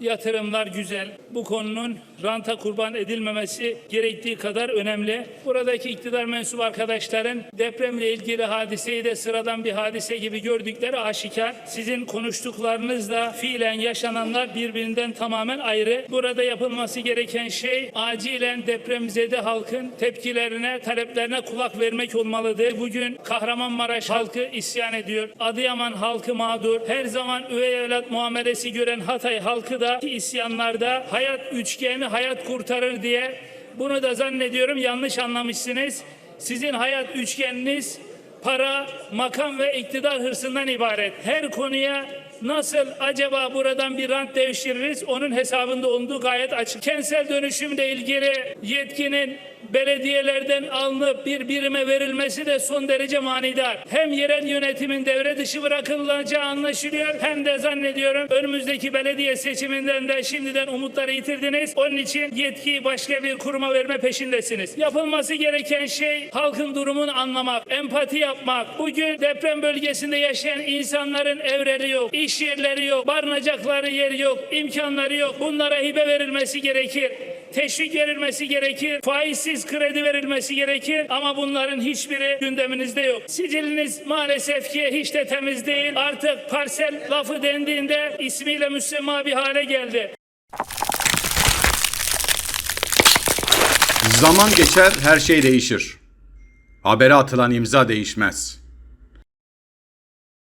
Yatırımlar güzel. Bu konunun ranta kurban edilmemesi gerektiği kadar önemli. Buradaki iktidar mensubu arkadaşların depremle ilgili hadiseyi de sıradan bir hadise gibi gördükleri aşikar. Sizin konuştuklarınızla fiilen yaşananlar birbirinden tamamen ayrı. Burada yapılması gereken şey acilen depremzede halkın tepkilerine, taleplerine kulak vermek olmalıdır. Bugün Kahramanmaraş halkı isyan ediyor. Adıyaman halkı mağdur. Her zaman üvey evlat muamelesi gören Hatay halkı da isyanlarda hayat üçgeni hayat kurtarır diye bunu da zannediyorum yanlış anlamışsınız. Sizin hayat üçgeniniz para, makam ve iktidar hırsından ibaret. Her konuya nasıl acaba buradan bir rant devşiririz onun hesabında olduğu gayet açık. Kentsel dönüşümle ilgili yetkinin belediyelerden alınıp bir birime verilmesi de son derece manidar. Hem yerel yönetimin devre dışı bırakılacağı anlaşılıyor hem de zannediyorum önümüzdeki belediye seçiminden de şimdiden umutları yitirdiniz. Onun için yetkiyi başka bir kuruma verme peşindesiniz. Yapılması gereken şey halkın durumunu anlamak, empati yapmak. Bugün deprem bölgesinde yaşayan insanların evleri yok, iş yerleri yok, barınacakları yer yok, imkanları yok. Bunlara hibe verilmesi gerekir. Teşvik verilmesi gerekir. Faizsiz kredi verilmesi gerekir. Ama bunların hiçbiri gündeminizde yok. Siciliniz maalesef ki hiç de temiz değil. Artık parsel lafı dendiğinde ismiyle müsemma bir hale geldi. Zaman geçer, her şey değişir. Habere atılan imza değişmez.